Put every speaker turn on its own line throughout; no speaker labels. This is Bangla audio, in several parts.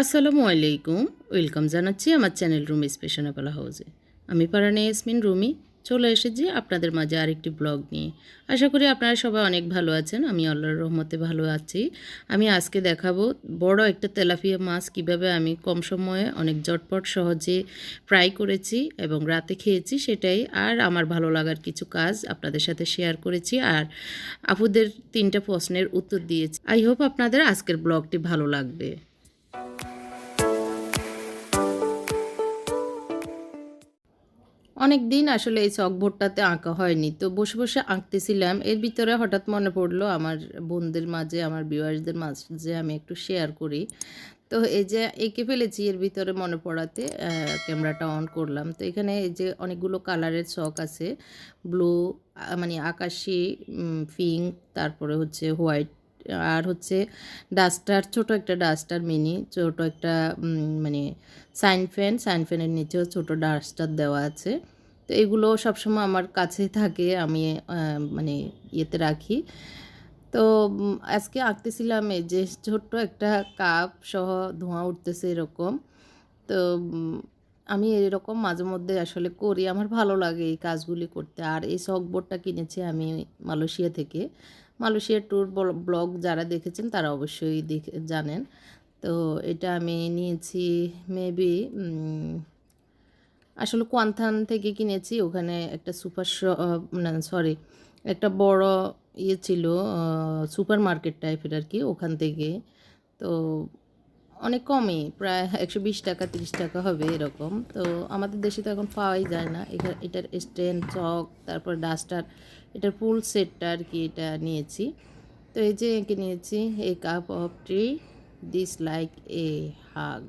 আসসালামু আলাইকুম। ওয়েলকাম জানাচ্ছি আমার চ্যানেল রুমি স্পেশনাবেলা হাউসে। আমি পারানে ইয়াসমিন, রুমি। চলে এসেছি আপনাদের মাঝে আরেকটি ব্লগ নিয়ে। আশা করি আপনারা সবাই অনেক ভালো আছেন। আমি আল্লাহর রহমতে ভালো আছি। আমি আজকে দেখাবো বড় একটা তেলাপিয়া মাছ কীভাবে আমি কম সময়ে অনেক জটপট সহজে ফ্রাই করেছি এবং রাতে খেয়েছি সেটাই। আর আমার ভালো লাগার কিছু কাজ আপনাদের সাথে শেয়ার করেছি আর আপুদের তিনটা প্রশ্নের উত্তর দিয়েছি। আই হোপ আপনাদের আজকের ব্লগটি ভালো লাগবে। অনেক দিন আসলে এই চকবোর্ডটাতে আঁকা হয়নি। তো বসে বসে আঁকতেছিলাম। এর ভিতরে হঠাৎ মনে পড়ল আমার বোনদের মাঝে, আমার ভিউয়ার্সদের মাঝে আমি একটু শেয়ার করি। তো এই যে এঁকে ফেলেছি, এর ভিতরে মনে পড়াতে ক্যামেরাটা অন করলাম। তো এখানে এই যে অনেকগুলো কালারের চক আছে। ব্লু মানে আকাশি পিঙ্ক, তারপরে হচ্ছে হোয়াইট আর হচ্ছে ডাস্টার, ছোট একটা ডাস্টার মিনি, ছোট একটা মানে সাইন ফ্যান। সাইন ফ্যানের নিচেও ছোট ডাস্টার দেওয়া আছে। তো এগুলো সবসময় আমার কাছে থাকে, আমি মানে ইয়েতে রাখি। তো আজকে আঁকতেছিলাম এই যে ছোট্ট একটা কাপ সহ ধোঁয়া উঠতেছে এরকম। তো আমি এরকম মাঝে মধ্যে আসলে করি। আমার ভালো লাগে এই কাজগুলি করতে। আর এই সকবোর্ডটা কিনেছি আমি মালয়েশিয়া থেকে। মালয়েশিয়ার ট্যুর ব্লগ যারা দেখেছেন তারা অবশ্যই দেখে, জানেন। তো এটা আমি নিয়েছি মেবি আসলে কোয়ান্থান থেকে কিনেছি। ওখানে একটা সুপার না, সরি, একটা বড় ইয়ে ছিল সুপার মার্কেট টাইপের আর কি ওখান থেকে। তো অনেক কমই, প্রায় একশো বিশ টাকা, তিরিশ টাকা হবে এরকম। তো আমাদের দেশে তো এখন পাওয়াই যায় না। এখানে এটার স্ট্যান্ড, চক, তারপর ডাস্টার এটার ফুল সেটটা আর কি এটা নিয়েছি। তো এই যে এঁকে নিয়েছি, a cup of tree this like a hug.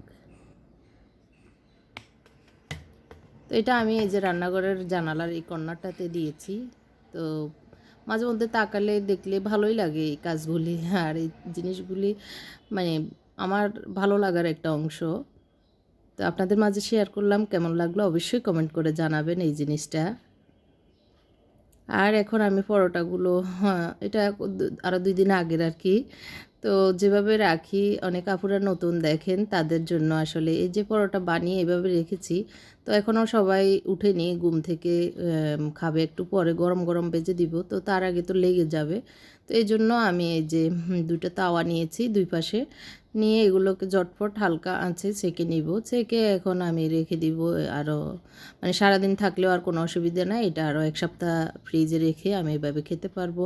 তো এটা আমি এই যে রান্নাঘরের জানালার এই কর্নারটাতে দিয়েছি। তো মাঝে মধ্যে তাকালে দেখলে ভালোই লাগে এই কাজগুলি আর এই জিনিসগুলি মানে আমার ভালো লাগার একটা অংশ। তো আপনাদের মাঝে শেয়ার করলাম, কেমন লাগল অবশ্যই কমেন্ট করে জানাবেন এই জিনিসটা। আর এখন আমি পরোটাগুলো হ্যাঁ এটা আরও দুই দিন আগের আর কি তো যেভাবে রাখি, অনেক আপুরা নতুন দেখেন, তাদের জন্য আসলে এই যে পরোটা বানিয়ে এভাবে রেখেছি, তো এখনও সবাই উঠেনি, ঘুম থেকে খাবে, একটু পরে গরম গরম বেজে দিব, তো তার আগে তো লেগে যাবে। তো এই জন্য আমি এই যে দুটো তাওয়া নিয়েছি দুই পাশে। নিয়ে এগুলোকে জটফট হালকা আছে ছেঁকে নিব। ছেঁকে এখন আমি রেখে দিব আরও মানে সারাদিন থাকলেও আর কোনো অসুবিধা নাই। এটা আরও এক সপ্তাহ ফ্রিজে রেখে আমি এভাবে খেতে পারব।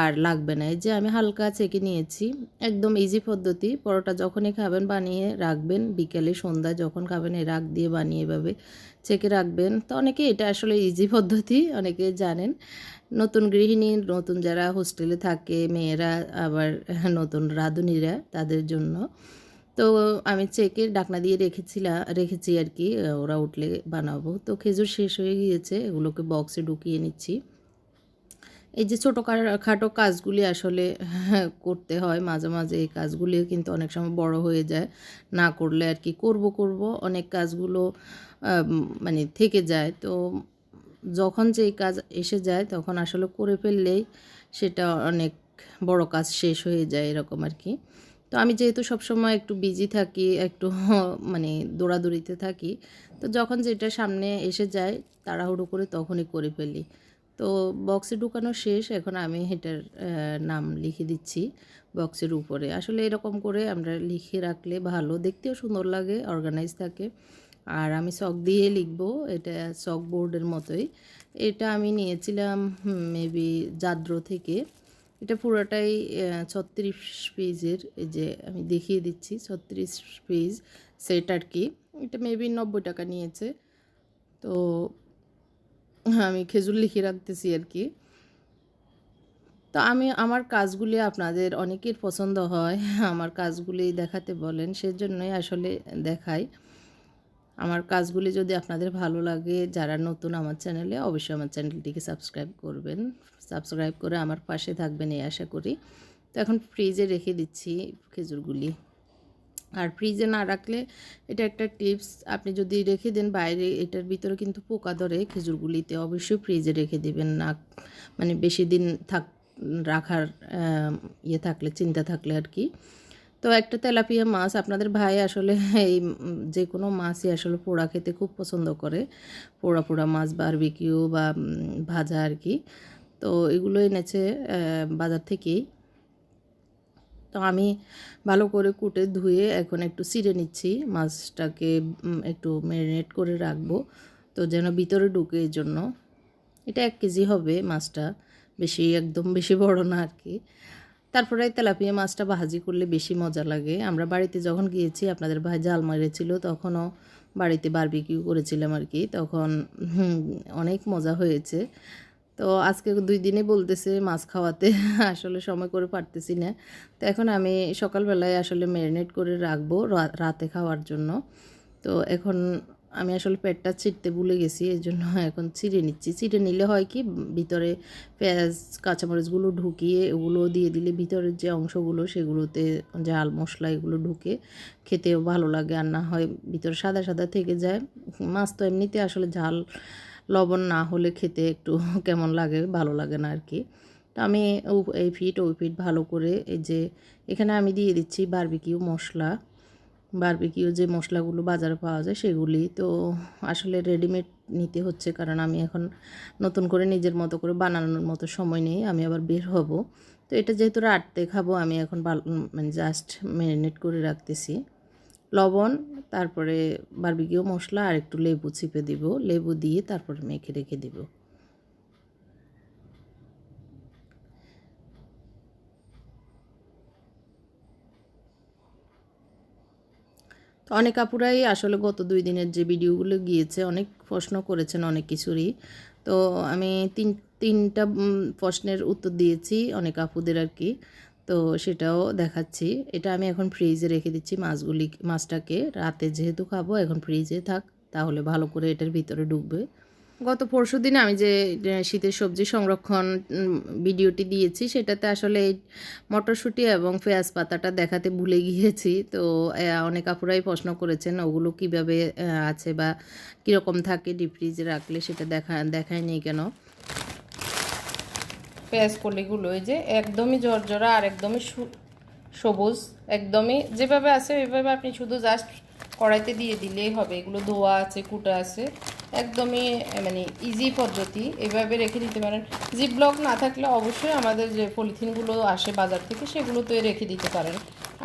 আর লাগবে না। এই যে আমি হালকা চেকে নিয়েছি। একদম ইজি পদ্ধতি। পরোটা যখনই খাবেন বানিয়ে রাখবেন। বিকেলে সন্ধ্যা যখন খাবেন এ রাগ দিয়ে বানিয়ে এভাবে চেকে রাখবেন। তো অনেকে এটা আসলে ইজি পদ্ধতি, অনেকে জানেন। নতুন গৃহিণী, নতুন যারা হোস্টেলে থাকে, মেয়েরা, আবার নতুন রাঁধুনিরা তাদের জন্য। তো আমি চেকে ডাকনা দিয়ে রেখেছিলাম রেখেছি আর কি, ওরা উঠলে বানাবো। তো খেজুর শেষ হয়ে গিয়েছে, এগুলোকে বক্সে ঢুকিয়ে নিচ্ছি। এই যে ছোটো খাটো কাজগুলি আসলে করতে হয়, মাঝে মাঝে এই কাজগুলি কিন্তু অনেক সময় বড় হয়ে যায়। না করলে আর কি করব করব, অনেক কাজগুলো মানে থেকে যায়। তো যখন যেই কাজ এসে যায়, তখন আসলে করে ফেললেই সেটা অনেক বড় কাজ শেষ হয়ে যায় এরকম আর কি। তো আমি যেহেতু সবসময় একটু বিজি থাকি, একটু মানে দৌড়াদৌড়িতে থাকি, তো যখন যেটা সামনে এসে যায়, তাড়াহুড়ো করে তখনই করে ফেলি। তো বক্সে ঢুকানো শেষ, এখন আমি এটার নাম লিখে দিচ্ছি বক্সের উপরে। আসলে এরকম করে আমরা লিখে রাখলে ভালো, দেখতেও সুন্দর লাগে অর্গানাইজ থাকে। আর আমি চক দিয়ে লিখব, এটা চক বোর্ডের মতোই। এটা আমি নিয়েছিলাম মেবি জাদ্র থেকে। এটা পুরোটাই ছত্রিশ পেজের, এই যে আমি দেখিয়ে দিচ্ছি, ছত্রিশ পেজ সেট আর কি। এটা মেবি নব্বই টাকা নিয়েছে। তো আমি খেজুর লিখে রাখতেছি আর কি। তো আমি, আমার কাজগুলি আপনাদের অনেকের পছন্দ হয়, আমার কাজগুলি দেখাতে বলেন, সেজন্যই আসলে দেখাই। আমার কাজগুলি যদি আপনাদের ভালো লাগে, যারা নতুন আমার চ্যানেলে, অবশ্যই আমার চ্যানেলটিকে সাবস্ক্রাইব করবেন। সাবস্ক্রাইব করে আমার পাশে থাকবেন এই আশা করি। তো এখন ফ্রিজে রেখে দিচ্ছি খেজুরগুলি। আর ফ্রিজে না রাখলে এটা একটা টিপস, আপনি যদি রেখে দেন বাইরে, এটার ভিতরে কিন্তু পোকা ধরে খেজুরগুলিতে অবশ্যই ফ্রিজে রেখে দেবেন না। মানে বেশি দিন থাক, রাখার ইয়ে থাকলে, চিন্তা থাকলে আর কি। তো একটা তেলাপিয়া মাছ আপনাদের ভাই আসলে এই যে কোনো মাছই আসলে পোড়া খেতে খুব পছন্দ করে। পোড়া পোড়া মাছ, বারবিকিউ বা ভাজা আর কি। তো এগুলো এনেছে বাজার থেকেই। তো আমি ভালো করে কুটে ধুয়ে এখন একটু চিড়ে নিচ্ছি। মাছটাকে একটু ম্যারিনেট করে রাখব। তো যেন ভিতরে ঢুকে এই জন্য। এটা এক কেজি হবে মাছটা, বেশি, একদম বেশি বড় না আর কি। তারপরে তেলাপিয়া মাছটা ভাজি করলে বেশি মজা লাগে। আমরা বাড়িতে যখন গিয়েছি, আপনাদের ভাই জাল মেরেছিল তখনও বাড়িতে বারবিকিউ করেছিলাম আর কি। তখন অনেক মজা হয়েছে। তো আজকে দুই দিনে বলতেছে মাছ খাওয়াতে, আসলে সময় করে পারতেছি না। তো এখন আমি সকালবেলায় আসলে ম্যারিনেট করে রাখব রাতে খাওয়ার জন্য। তো এখন আমি আসলে পেটটা ছিটতে ভুলে গেছি এই জন্য এখন চিড়ে নিচ্ছি। চিড়ে নিলে হয় কি, ভিতরে পেঁয়াজ, কাঁচামরিচগুলো ঢুকিয়ে ওগুলো দিয়ে দিলে ভিতরের যে অংশগুলো সেগুলোতে ঝাল, মশলা এগুলো ঢুকে খেতেও ভালো লাগে আর না হয় ভিতরে সাদা সাদা থেকে যায়। মাছ তো এমনিতে আসলে ঝাল, লবণ না হলে খেতে একটু কেমন লাগে, ভালো লাগে না আর কি তো আমি এই ফিট, ওই ফিট ভালো করে এই যে এখানে আমি দিয়ে দিচ্ছি বারবিকিউ মশলা। বারবিকিউ যে মশলাগুলো বাজারে পাওয়া যায় সেগুলি। তো আসলে রেডিমেড নিতে হচ্ছে কারণ আমি এখন নতুন করে নিজের মতো করে বানানোর মতো সময় নেই, আমি আবার বের হব। তো এটা যেহেতু রাটতে খাব আমি এখন মানে জাস্ট ম্যারিনেট করে রাখতেছি। লবণ, তারপরে বারবিকিউ মশলা আর একটু লেবু চিপে দিব। লেবু দিয়ে তারপরে মেখে রেখে দিব। তো অনেক আপুরাই আসলে গত দুই দিনের যে ভিডিওগুলো গিয়েছে, অনেক প্রশ্ন করেছেন অনেক কিছুরই। তো আমি তিন, তিনটা প্রশ্নের উত্তর দিয়েছি অনেক আপুদের আর কি তো সেটাও দেখাচ্ছি। এটা আমি এখন ফ্রিজে রেখে দিচ্ছি মাছগুলি, মাছটাকে। রাতে যেহেতু খাব, এখন ফ্রিজে থাক, তাহলে ভালো করে এটার ভিতরে ঢুকবে। গত পরশু দিন আমি যে শীতের সবজি সংরক্ষণ ভিডিওটি দিয়েছি, সেটাতে আসলে মটরশুঁটি এবং পেঁয়াজ পাতাটা দেখাতে ভুলে গিয়েছি। তো অনেক আপুরাই প্রশ্ন করেছেন, ওগুলো কীভাবে আছে বা কীরকম থাকে, ডিপ ফ্রিজে রাখলে সেটা দেখা দেখায়নি কেন?
পেঁয়াজ কলিগুলো, এই যে একদমই জর্জরা আর একদমই সবুজ, একদমই যেভাবে আছে, ওইভাবে আপনি শুধু জাস্ট কড়াইতে দিয়ে দিলেই হবে। এগুলো ধোয়া আছে, কুটা আছে। একদমই মানে ইজি পদ্ধতি। এভাবে রেখে দিতে পারেন। জিপ ব্লক না থাকলে অবশ্যই আমাদের যে পলিথিনগুলো আসে বাজার থেকে, সেগুলোতে রেখে দিতে পারেন।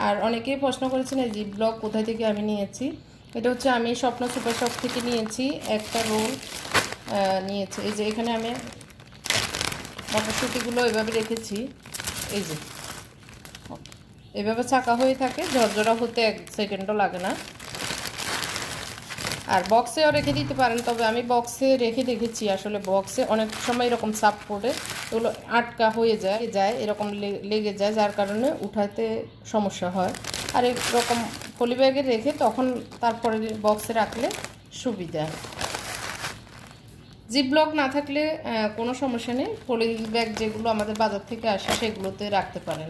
আর অনেকেই প্রশ্ন করেছেন, এই জিপ ব্লক কোথায় থেকে আমি নিয়েছি? এটা হচ্ছে, আমি স্বপ্ন সুপার শপ থেকে নিয়েছি, একটা রোল নিয়েছি। এই যে এখানে আমি মটরশুঁটিগুলো এভাবে রেখেছি। এই যে, এভাবে ছাকা হয়ে থাকে, ঝরঝরা হতে এক সেকেন্ডও লাগে না। আর বক্সেও রেখে দিতে পারেন, তবে আমি বক্সে রেখে দেখেছি আসলে বক্সে অনেক সময় এরকম চাপ পড়ে, এগুলো আটকা হয়ে যায় যায়, এরকম লেগে যায়, যার কারণে উঠাতে সমস্যা হয়। আর এরকম পলি ব্যাগে রেখে তখন তারপরে বক্সে রাখলে সুবিধা। জিপ ব্লক না থাকলে কোনো সমস্যা নেই পলি ব্যাগ যেগুলো আমাদের বাজার থেকে আসে সেগুলোতে রাখতে পারেন।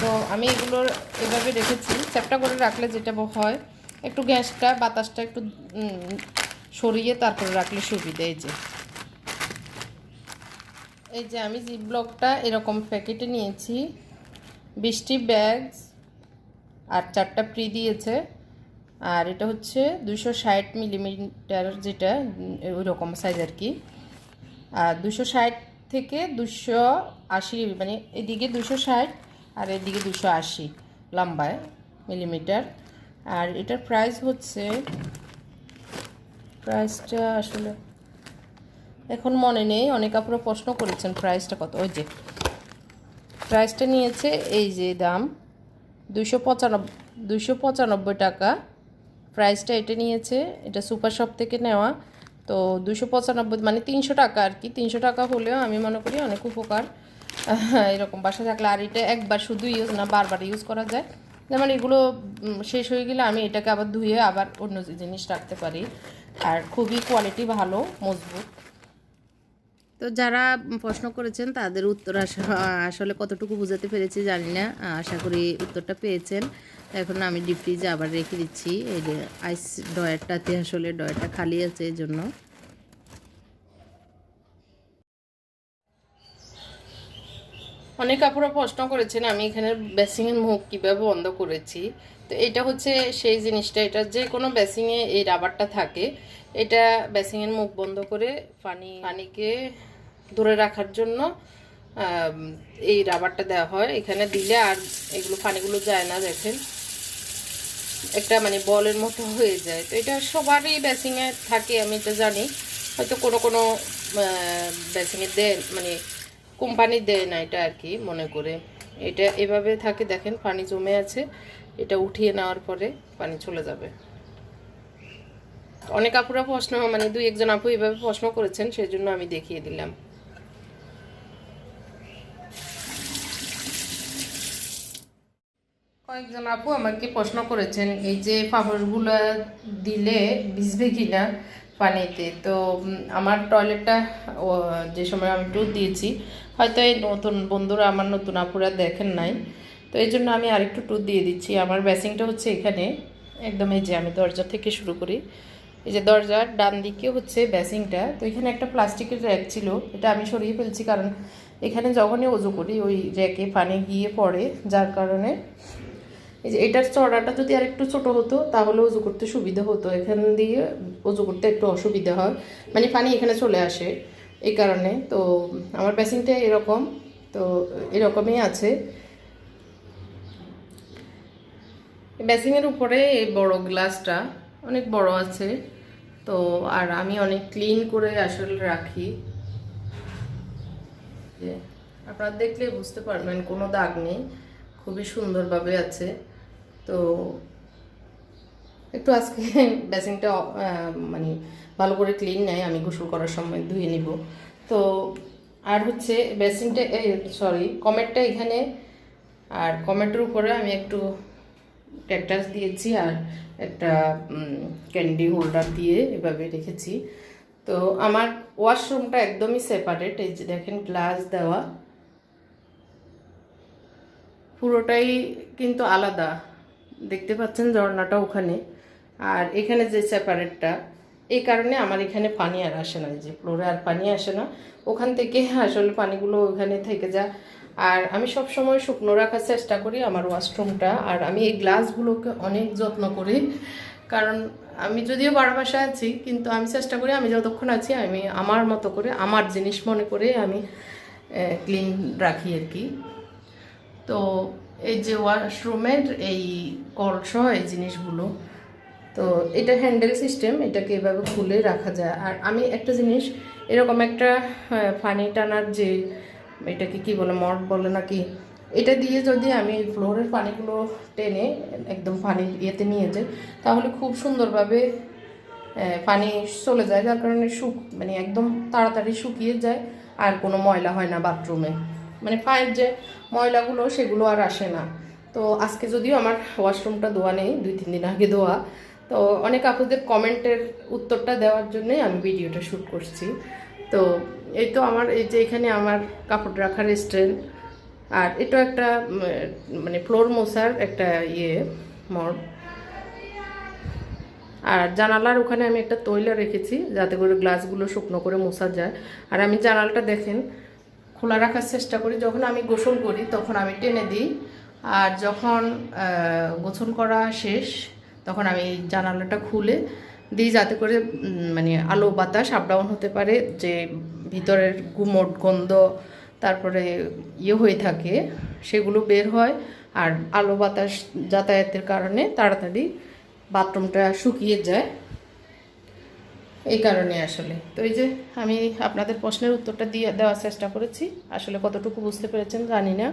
তো আমি এগুলোর এভাবে রেখেছি চ্যাপটা করে রাখলে যেটা হয় একটু গ্যাসটা, বাতাসটা একটু সরিয়ে তারপরে রাখলে সুবিধা এই যে। এই যে আমি জিপ ব্লকটা এরকম প্যাকেটে নিয়েছি। বৃষ্টি ব্যাগ আর চারটা ফ্রি দিয়েছে। আর এটা হচ্ছে দুশো ষাট মিলিমিটার যেটা ওই রকম সাইজ আর কি। আর দুশো ষাট থেকে দুশো আশি মানে এদিকে দুশো ষাট আর এদিকে দুশো আশি লম্বায় মিলিমিটার আর এটার প্রাইস হচ্ছে প্রাইসটা আসলে এখন মনে নেই, অনেক আপুরা প্রশ্ন করেছেন প্রাইসটা কত, ওই যে। প্রাইসটা নিয়েছে এই যে দাম দুশো পঁচানব্বই দুশো পঁচানব্বই টাকা। প্রাইসটা এটা নিয়েছে, এটা সুপার শপ থেকে নেওয়া। তো দুশো পঁচানব্বই মানে তিনশো টাকা আর কি, তিনশো টাকা হলেও আমি মনে করি অনেক উপকার। এরকম বাসা থাকলে, আর এটা একবার শুধু ইউজ না, বারবার ইউজ করা যায়। যেমন এগুলো শেষ হয়ে গেলে আমি এটাকে আবার ধুয়ে আবার অন্য জিনিস রাখতে পারি। আর খুবই কোয়ালিটি ভালো, মজবুত।
তো যারা প্রশ্ন করেছেন, তাদের উত্তর আসলে কতটুকু বুঝাতে পেরেছি জানি না। আশা করি উত্তরটা পেয়েছেন। এখন আমি ডিপ ফ্রিজে আবার রেখে দিচ্ছি। এই যে আইস ডয়ারটাতে আসলে ডয়ারটা খালি আছে এই জন্য
অনেক আপুরা প্রশ্ন করেছেন, আমি এখানে বেসিংয়ের মুখ কীভাবে বন্ধ করেছি? তো এটা হচ্ছে সেই জিনিসটা, এটা যে কোনো বেসিংয়ে এই রাবারটা থাকে, এটা বেসিংয়ের মুখ বন্ধ করে পানি, পানিকে ধরে রাখার জন্য এই রাবারটা দেওয়া হয়। এখানে দিলে আর এগুলো, পানিগুলো যায় না, দেখেন। একটা মানে বলের মতো হয়ে যায়। তো এটা সবারই বেসিংয়ে থাকে, আমি এটা জানি। হয়তো কোনো কোনো বেসিংয়ে দেয় মানে কোম্পানি দেয় না এটা আর কি, মনে করে। এটা এভাবে থাকে, দেখেন পানি জমে আছে, এটা উঠিয়ে নেওয়ার পরে পানি চলে যাবে। অনেক আপুরা প্রশ্ন মানে দুই একজন আপু এভাবে প্রশ্ন করেছেন সেই জন্য আমি দেখিয়ে দিলাম। কয়েকজন আপু আমাকে প্রশ্ন করেছেন, এই যে পাপড়গুলো দিলে ভিজবে কিনা পানিতে? তো আমার টয়লেটটা যে সময় আমি টুর দিয়েছি হয়তো এই নতুন বন্ধুরা আমার নতুন আপুরা দেখেন নাই। তো এই জন্য আমি আরেকটু টুর দিয়ে দিচ্ছি। আমার ব্যাসিংটা হচ্ছে এখানে। একদম এই যে আমি দরজা থেকে শুরু করি। এই যে দরজার ডান দিকে হচ্ছে ব্যাসিংটা। তো এখানে একটা প্লাস্টিকের র্যাক ছিল। এটা আমি সরিয়ে ফেলছি কারণ এখানে যখনই অজু করি ওই র্যাকে পানি গিয়ে পড়ে। যার কারণে এই যে এটার চড়াটা যদি আর একটু ছোট হতো, তাহলে উজু করতে সুবিধা হতো। এখান দিয়ে উজু করতে একটু অসুবিধা হয়। মানে পানি এখানে চলে আসে। এই কারণে। তো আমার বেসিংটা এরকম, তো এরকমই আছে। ব্যাসিংয়ের উপরে এই বড় গ্লাসটা অনেক বড় আছে। তো আর আমি অনেক ক্লিন করে আসলে রাখি। আপনারা দেখলে বুঝতে পারবেন, কোনো দাগ নেই। খুবই সুন্দরভাবে আছে। তো একটু আজকে ব্যাসিংটা মানে ভালো করে ক্লিন নেয়, আমি গোসল করার সময় ধুয়ে নিব। তো আর হচ্ছে বেসিংটা সরি কমেটটা এখানে, আর কমেটের উপরে আমি একটু ক্যাকটাস দিয়েছি আর একটা ক্যান্ডি হোল্ডার দিয়ে এভাবে রেখেছি। তো আমার ওয়াশরুমটা একদমই সেপারেট এই যে দেখেন গ্লাস দেওয়া। পুরোটাই কিন্তু আলাদা। দেখতে পাচ্ছেন ঝর্ণাটা ওখানে। আর এখানে যে সেপারেটটা এই কারণে আমার এখানে পানি আর আসে না যে ফ্লোরে আর পানি আসে না। ওখান থেকে আসলে পানিগুলো ওখানে থেকে যায়। আর আমি সব সময় শুকনো রাখার চেষ্টা করি আমার ওয়াশরুমটা, আর আমি এই গ্লাসগুলোকে অনেক যত্ন করি। কারণ আমি যদিও বারো বাসায় আছি, কিন্তু আমি চেষ্টা করি আমি যতক্ষণ আছি আমি আমার মতো করে, আমার জিনিস মনে করে আমি ক্লিন রাখি আর কি। তো এই যে ওয়াশরুমের এই কলস, এই জিনিসগুলো তো এটা হ্যান্ডেল সিস্টেম এটাকে এভাবে খুলে রাখা যায়। আর আমি একটা জিনিস, এরকম একটা পানি টানার যে, এটাকে কি বলে মট বলে নাকি, এটা দিয়ে যদি আমি ফ্লোরের পানিগুলো টেনে একদম পানির ইয়েতে নিয়ে যাই, তাহলে খুব সুন্দরভাবে পানি চলে যায়। যার কারণে শুক মানে একদম তাড়াতাড়ি শুকিয়ে যায়, আর কোনো ময়লা হয় না বাথরুমে মানে পায়ের যে ময়লাগুলো, সেগুলো আর আসে না। তো আজকে যদিও আমার ওয়াশরুমটা ধোয়া নেই, দুই তিন দিন আগে ধোয়া তো অনেক আপুদের কমেন্টের উত্তরটা দেওয়ার জন্যই আমি ভিডিওটা শ্যুট করছি। তো এই তো আমার, এই যে এখানে আমার কাপড় রাখার স্ট্যান্ড, আর এটা একটা মানে ফ্লোর মোছার একটা ইয়ে মড। আর জানালার ওখানে আমি একটা তৈলা রেখেছি, যাতে করে গ্লাসগুলো শুকনো করে মোছা যায়। আর আমি জানালটা দেখেন, খোলা রাখার চেষ্টা করি। যখন আমি গোসল করি, তখন আমি টেনে দিই। আর যখন গোসল করা শেষ তখন আমি জানালাটা খুলে দিই যাতে করে মানে আলো বাতাস আপ ডাউন হতে পারে, যে ভিতরের গুমট গন্ধ, তারপরে ইয়ে হয়ে থাকে, সেগুলো বের হয়। আর আলো বাতাস যাতায়াতের কারণে তাড়াতাড়ি বাথরুমটা শুকিয়ে যায়। এই কারণে আসলে। তো এই যে আমি আপনাদের প্রশ্নের উত্তরটা দিয়ে দেওয়ার চেষ্টা করেছি। আসলে কতটুকু বুঝতে পেরেছেন জানি না।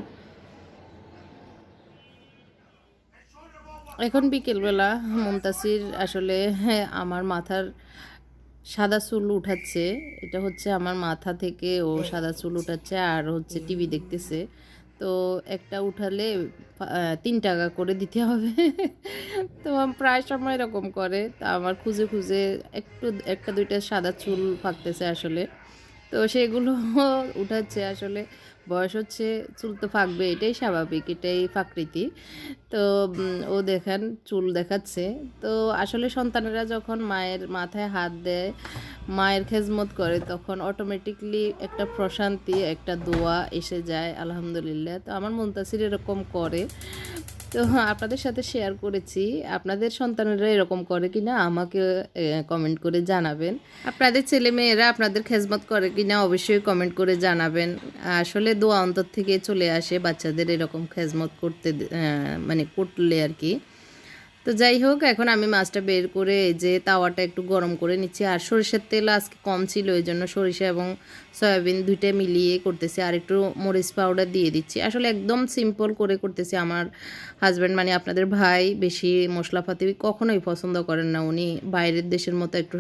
এখন বিকেলবেলা মুমতাসির আসলে হ্যাঁ আমার মাথার সাদা চুল উঠাচ্ছে। এটা হচ্ছে আমার মাথা থেকে ও সাদা চুল উঠাচ্ছে আর হচ্ছে টিভি দেখতেছে। তো একটা উঠালে তিন টাকা করে দিতে হবে। তো প্রায় সময় এরকম করে। তা আমার খুঁজে খুঁজে একটু, একটা দুইটা সাদা চুল ফাঁকতেছে আসলে। তো সেগুলো উঠাচ্ছে আসলে। বয়স হচ্ছে, চুল তো ফাঁকবে, এটাই স্বাভাবিক, এটাই প্রাকৃতি তো ও দেখেন, চুল দেখাচ্ছে। তো আসলে সন্তানেরা যখন মায়ের মাথায় হাত দেয়, মায়ের খেজমত করে, তখন অটোমেটিকলি একটা প্রশান্তি, একটা দোয়া এসে যায়, আলহামদুলিল্লাহ। তো আমার মুন্তাসির এরকম করে। তো আপনাদের সাথে শেয়ার করেছি। আপনাদের সন্তানেরা এরকম করে কিনা আমাকে কমেন্ট করে জানাবেন। আপনাদের ছেলে মেয়েরা আপনাদের খেজমত করে কি না অবশ্যই কমেন্ট করে জানাবেন। আসলে দোয়া অন্তর থেকে চলে আসে বাচ্চাদের এরকম খেজমত করতে মানে করলে আর কি। তো যাই হোক, এখন আমি মাছটা বের করে যে তাওয়াটা একটু গরম করে নিচ্ছি। আর সরিষার তেল আজকে কম ছিল, এই জন্য সরিষা এবং সয়াবিন দুইটা মিলিয়ে করতেছি। আর একটু মরিচ পাউডার দিয়ে দিচ্ছি। আসলে একদম সিম্পল করে করতেছি আমার হাজব্যান্ড মানে আপনাদের ভাই, বেশি মশলাপাতি কখনোই পছন্দ করেন না। উনি বাইরের দেশের মতো একটু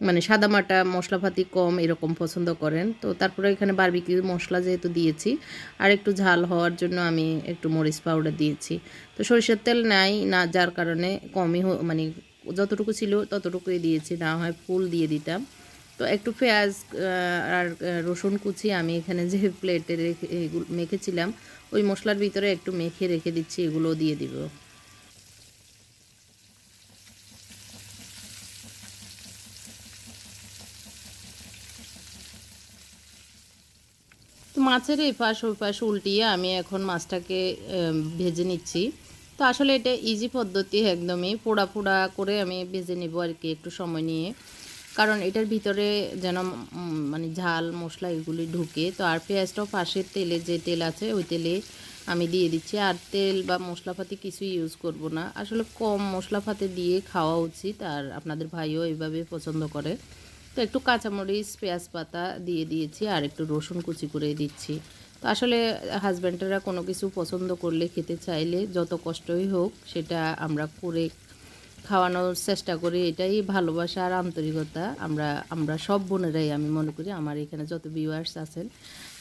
মানে সাদামাটা মশলাপাতি কম এরকম পছন্দ করেন। তো তারপরে এখানে বারবিকিউ মশলা যেহেতু দিয়েছি, আর একটু ঝাল হওয়ার জন্য আমি একটু মরিচ পাউডার দিয়েছি। তো সরিষার তেল নাই, না যার কারণে কমই মানে যতটুকু ছিল ততটুকুই দিয়েছি, না হয় ফুল দিয়ে দিতাম। তো একটু পেঁয়াজ আর রসুন কুচি আমি এখানে যে প্লেটে রেখে, এগুলো মেখেছিলাম, ওই মশলার ভিতরে একটু মেখে রেখে দিচ্ছি, এগুলোও দিয়ে দিব। মাছের এই পাশ ওই পাশ উল্টিয়ে আমি এখন মাছটাকে ভেজে নিচ্ছি। তো আসলে এটা ইজি পদ্ধতি একদমই। পোড়া পোড়া করে আমি ভেজে নেব আর কি একটু সময় নিয়ে। কারণ এটার ভিতরে যেন মানে ঝাল, মশলা এগুলি ঢুকে। তো আর পেঁয়াজটাও পাশের তেলে যে তেল আছে, ওই তেলে আমি দিয়ে দিচ্ছি। আর তেল বা মশলাপাতি কিছুই ইউজ করব না। আসলে কম মশলাপাতি দিয়ে খাওয়া উচিত। আর আপনাদের ভাইও এইভাবে পছন্দ করে। তো একটু কাঁচামরিচ, পেঁয়াজ পাতা দিয়ে দিয়েছি আর একটু রসুন কুচি করে দিচ্ছি। তো আসলে হাজব্যান্ডেরা কোনো কিছু পছন্দ করলে খেতে চাইলে যত কষ্টই হোক সেটা আমরা করে খাওয়ানোর চেষ্টা করি। এটাই ভালোবাসা আর আন্তরিকতা। আমরা আমরা সব বোনেরাই আমি মনে করি আমার এখানে যত ভিউয়ার্স আছেন,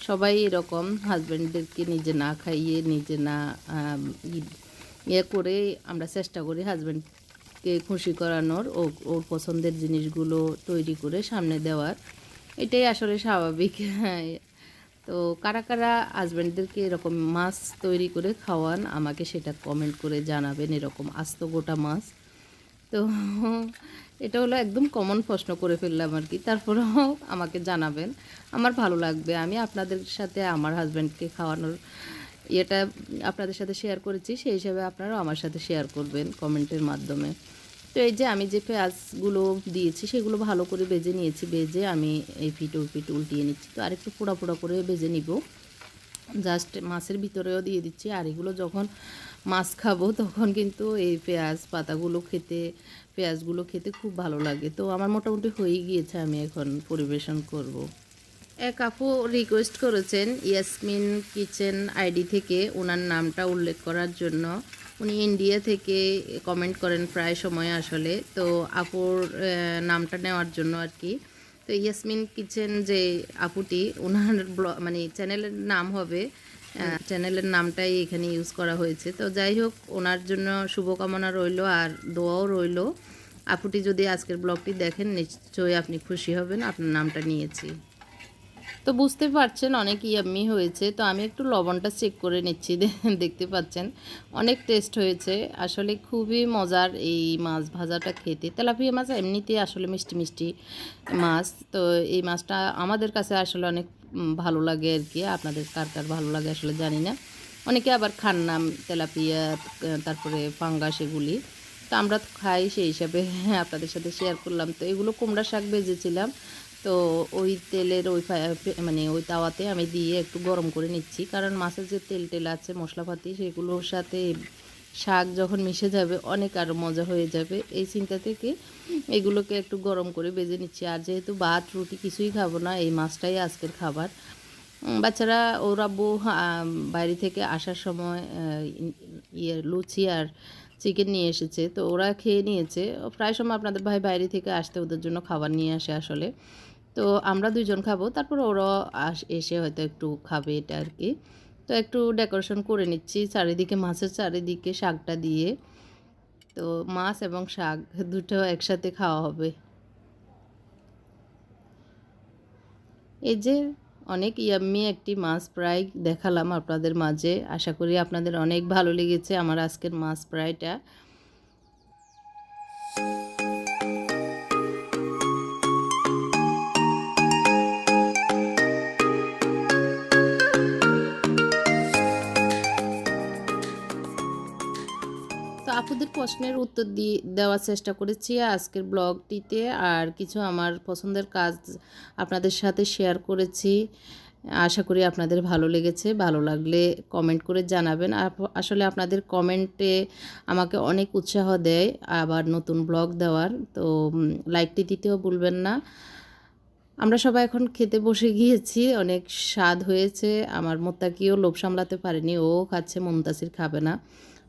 সবাই এরকম হাজব্যান্ডদেরকে নিজে না খাইয়ে, নিজে না ইয়ে করে আমরা চেষ্টা করি হাজব্যান্ডকে খুশি করানোর ও ওর পছন্দের জিনিসগুলো তৈরি করে সামনে দেওয়ার, এটাই আসলে স্বাভাবিক। হ্যাঁ তো কারা কারা হাজব্যান্ডদেরকে এরকম মাছ তৈরি করে খাওয়ান, আমাকে সেটা কমেন্ট করে জানাবেন, এরকম আস্ত গোটা মাছ। তো এটা হলো একদম কমন প্রশ্ন করে ফেললাম আর কি। তারপরেও আমাকে জানাবেন, আমার ভালো লাগবে। আমি আপনাদের সাথে আমার হাজব্যান্ডকে খাওয়ানোর ইয়েটা আপনাদের সাথে শেয়ার করেছি, সেই হিসাবে আপনারাও আমার সাথে শেয়ার করবেন কমেন্টের মাধ্যমে। তো এই যে আমি যে পেঁয়াজগুলো দিয়েছি, সেগুলো ভালো করে বেজে নিয়েছি, বেজে আমি এই ও পিঠ উল্টিয়ে নিচ্ছি। তো আরেকটু পোড়া পোড়া করে বেজে নিব। জাস্ট মাছের ভিতরেও দিয়ে দিচ্ছি, আর এগুলো যখন মাছ খাব, তখন কিন্তু এই পেঁয়াজ পাতাগুলো খেতে, পেঁয়াজগুলো খেতে খুব ভালো লাগে। তো আমার মোটামুটি হয়ে গিয়েছে, আমি এখন পরিবেশন করব। এক আপু রিকোয়েস্ট করেছেন ইয়াসমিন কিচেন আইডি থেকে ওনার নামটা উল্লেখ করার জন্য। উনি ইন্ডিয়া থেকে কমেন্ট করেন প্রায় সময় আসলে। তো আপুর নামটা নেওয়ার জন্য আর কি। তো ইয়াসমিন কিচেন যে আপুটি, ওনার মানে চ্যানেলের নাম হবে চ্যানেলের নামটাই এখানে ইউজ করা হয়েছে। তো যাই হোক, ওনার জন্য শুভকামনা রইল আর দোয়াও রইল। আপুটি যদি আজকের ব্লগটি দেখেন, নিশ্চয়ই আপনি খুশি হবেন। আপনার নামটা নিয়েছি। তো বুঝতে পারছেন অনেক ইয়াম্মি হয়েছে। তো আমি একটু লবণটা চেক করে নিচ্ছি দেখতে পাচ্ছেন। অনেক টেস্ট হয়েছে। আসলে খুবই মজার এই মাছ ভাজাটা খেতে। তেলাপিয়া মাছ এমনিতেই আসলে মিষ্টি মিষ্টি মাছ। তো এই মাছটা আমাদের কাছে আসলে অনেক ভালো লাগে আর কি। আপনাদের কার কার ভালো লাগে আসলে জানি না। অনেকে আবার খান নাম তেলাপিয়া তারপরে ফাঙ্গাস এগুলি। তো আমরা খাই সেই হিসাবে আপনাদের সাথে শেয়ার করলাম। তো এগুলো কুমড়া শাক ভেজেছিলাম। তো ওই তেলের ওই মানে ওই তাওয়াতে আমি দিয়ে একটু গরম করে নিচ্ছি। কারণ মাছের যে তেল টেল আছে মশলাপাতি সেগুলোর সাথে শাক যখন মিশে যাবে অনেক আরও মজা হয়ে যাবে। এই চিন্তা থেকে এগুলোকে একটু গরম করে বেজে নিচ্ছি। আর যেহেতু ভাত রুটি কিছুই খাব না এই মাছটাই আজকের খাবার। বাচ্চারা ওর আম, বাইরে থেকে আসার সময় ইয়ে লুচি আর চিকেন নিয়ে এসেছে। তো ওরা খেয়ে নিয়েছে। প্রায় সময় আপনাদের ভাই বাইরে থেকে আসতে ওদের জন্য খাবার নিয়ে আসে আসলে। তো আমরা দুজন খাব। তারপর ওরাও আস, এসে হয়তো একটু খাবে এটা আর কি তো একটু ডেকোরেশন করে নিচ্ছি চারিদিকে মাছের চারিদিকে শাকটা দিয়ে। তো মাছ এবং শাক দুটো একসাথে খাওয়া হবে। এই যে অনেক ইয়াম্মি একটি মাছ প্রায় দেখালাম আপনাদের মাঝে। আশা করি আপনাদের অনেক ভালো লেগেছে আমার আজকের মাছ ফ্রাইটা আপুদের প্রশ্নের উত্তর দিয়ে দেওয়ার চেষ্টা করেছি আজকের ব্লগটিতে আর কিছু আমার পছন্দের কাজ আপনাদের সাথে শেয়ার করেছি। আশা করি আপনাদের ভালো লেগেছে, ভালো লাগলে কমেন্ট করে জানাবেন। আসলে আপনাদের কমেন্টে আমাকে অনেক উৎসাহ দেয় আবার নতুন ব্লগ দেওয়ার, তো লাইকটি দিতেও ভুলবেন না। আমরা সবাই এখন খেতে বসে গিয়েছি, অনেক স্বাদ হয়েছে। আমার মোত্তাকিও লোভ সামলাতে পারেনি, ও খাচ্ছে মুমতাসির খাবে না।